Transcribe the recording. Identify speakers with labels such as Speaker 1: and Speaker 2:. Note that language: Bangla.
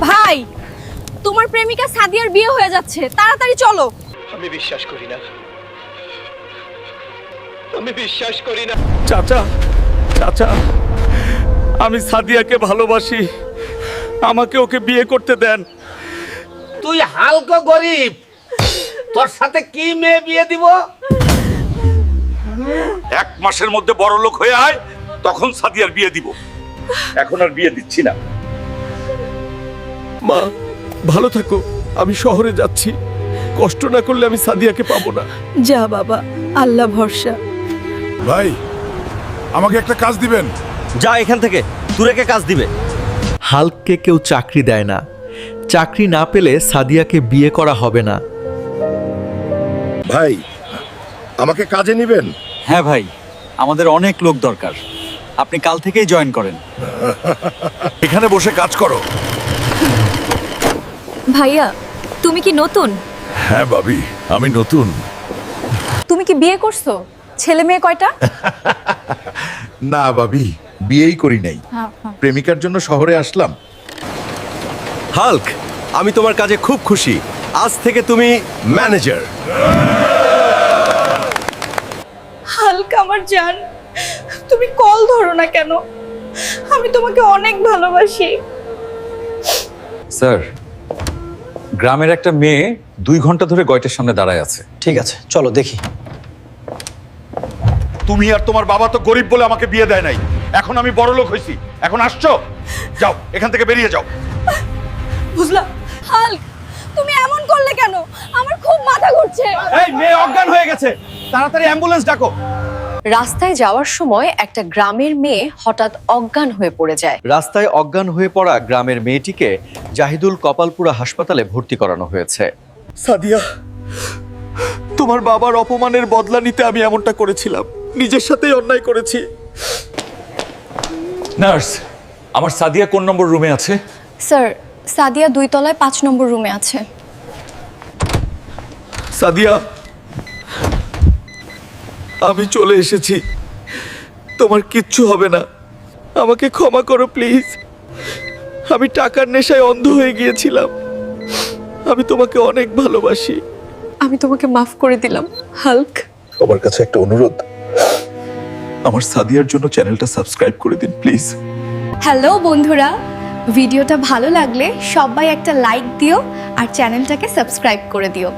Speaker 1: ভাই তোমার প্রেমিকা সাদিয়ার বিয়ে হয়ে যাচ্ছে। তাড়াতাড়ি চলো।
Speaker 2: আমি বিশ্বাস করি না। আমি বিশ্বাস করি না।
Speaker 3: চাচা চাচা আমি সাদিয়াকে ভালোবাসি। আমাকে ওকে বিয়ে করতে দেন।
Speaker 4: তুই হালকা গরিব। তোর সাথে কি মেয়ে বিয়ে দিব?
Speaker 3: এক মাসের মধ্যে বড় লোক হয়ে আয় তখন সাদিয়ার বিয়ে দিব। এখন আর বিয়ে দিচ্ছি না। মা ভালো থাকো। আমি শহরে যাচ্ছি। কষ্ট না করলে আমি সাদিয়াকে পাবো না।
Speaker 1: যা বাবা আল্লাহ ভরসা।
Speaker 5: ভাই আমাকে একটা কাজ দিবেন।
Speaker 6: যা এখান থেকে তুরেকে কাজ দিবে।
Speaker 7: হাল্ককে কেউ চাকরি দেয় না। চাকরি না পেলে সাদিয়াকে বিয়ে করা হবে না।
Speaker 5: ভাই আমাকে কাজে নিবেন?
Speaker 6: হ্যাঁ ভাই আমাদের অনেক লোক দরকার। আপনি কাল থেকেই জয়েন করেন।
Speaker 5: এখানে বসে কাজ করো।
Speaker 1: ভাইয়া তুমি কি নতুন?
Speaker 5: হ্যাঁ ভাবি আমি নতুন।
Speaker 1: তুমি কি বিয়ে করছ? ছেলে মেয়ে কয়টা?
Speaker 5: না ভাবি বিয়েই করি নাই। প্রেমিকার জন্য শহরে আসলাম।
Speaker 6: হাল্ক আমি তোমার কাজে খুব খুশি। আজ থেকে তুমি ম্যানেজার।
Speaker 1: হালকা আমার জান তুমি কল ধরো না কেন? আমি তোমাকে অনেক ভালোবাসি।
Speaker 8: স্যার গ্রামের একটা মেয়ে দুই ঘণ্টা ধরে গয়টের সামনে দাঁড়ায় আছে।
Speaker 6: ঠিক আছে চলো দেখি।
Speaker 3: তুমি আর তোমার বাবা তো গরিব বলে আমাকে বিয়ে দেয় নাই। এখন আমি বড় লোক হয়েছি। এখন আসছো? যাও এখান থেকে বেরিয়ে যাও।
Speaker 1: বুঝলাম। হাল্ক তুমি এমন করলে কেন? আমার খুব মাথা ঘুরছে।
Speaker 3: এই মেয়ে অজ্ঞান হয়ে গেছে। তাড়াতাড়ি অ্যাম্বুলেন্স ডাকো।
Speaker 9: রাস্তায় যাওয়ার সময় একটা গ্রামের মেয়ে হঠাৎ অজ্ঞান হয়ে পড়ে যায়।
Speaker 7: রাস্তায় অজ্ঞান হয়ে পড়া গ্রামের মেয়েটিকে জাহিদুল কপালপুরা হাসপাতালে ভর্তি করানো হয়েছে।
Speaker 3: সাদিয়া তোমার বাবার অপমানের বদলা নিতে আমি এমনটা করেছিলাম। নিজের সাথেই অন্যায় করেছি।
Speaker 8: নার্স আমার সাদিয়া কোন নম্বর রুমে আছে?
Speaker 9: স্যার সাদিয়া দুই তলায় পাঁচ নম্বর রুমে আছে।
Speaker 3: সাদিয়া আমি চলে এসেছি। তোমার কিচ্ছু হবে না। আমাকে ক্ষমা করো প্লিজ। আমি টাকার নেশায় অন্ধ হয়ে গিয়েছিলাম। আমি তোমাকে অনেক ভালোবাসি।
Speaker 9: আমি তোমাকে মাফ করে দিলাম হাল্ক।
Speaker 5: আমার কাছে একটা অনুরোধ।
Speaker 3: আমার সাদিয়ার জন্য চ্যানেলটা সাবস্ক্রাইব করে দিন প্লিজ।
Speaker 1: হ্যালো বন্ধুরা ভিডিওটা ভালো লাগলে সবাই একটা লাইক দিও আর চ্যানেলটাকে সাবস্ক্রাইব করে দিও।